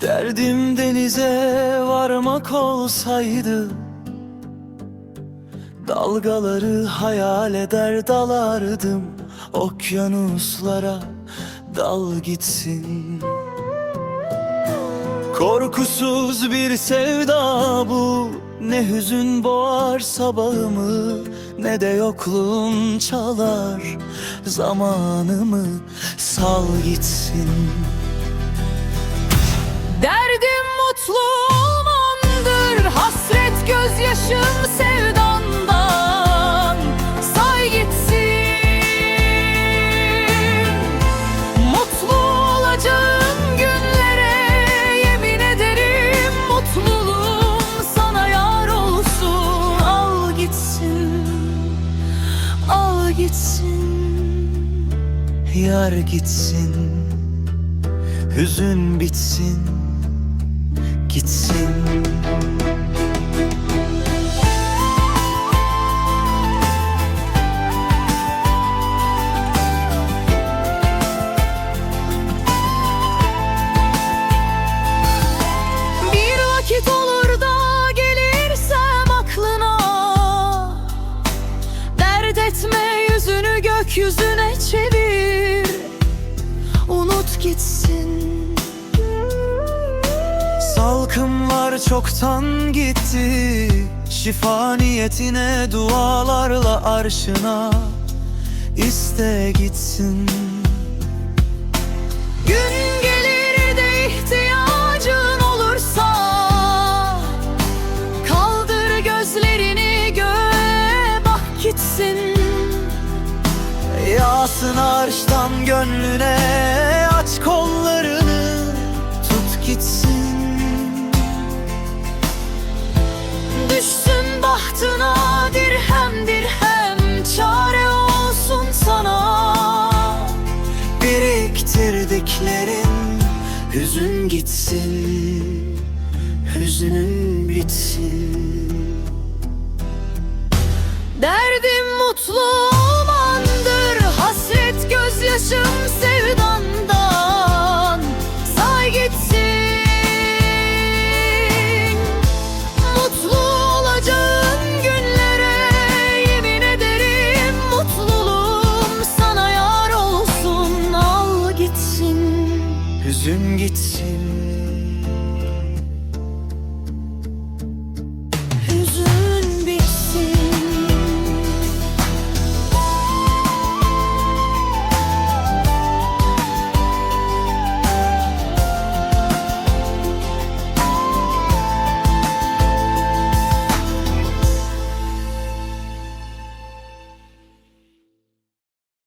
Derdim denize varmak olsaydı Dalgaları hayal eder dalardım Okyanuslara dal gitsin. Korkusuz bir sevda bu Ne hüzün boğar sabahımı Ne de yokluğun çalar Zamanımı. Sal gitsin Derdim mutlu olmandır Hasret gözyaşım sevdandan. Say gitsin. Mutlu olacağım günlere Yemin ederim mutluluğum sana yar olsun. Al gitsin Al gitsin Yar gitsin. Hüzün bitsin Gitsin. Bir vakit olur da gelirsem aklına. Dert yüzünü gökyüzüne çevir. Unut gitsin Salkımlar çoktan gitti. Şifa niyetine dualarla arşına iste gitsin. Gün gelir de ihtiyacın olursa Kaldır gözlerini göğe bak gitsin. Yağsın arştan gönlüne Aç kollarını tut gitsin hüzün gitsin Hüzünün bitsin. Derdim mutlu olmandır Hasret gözyaşım sevdandan Gittim gitsin.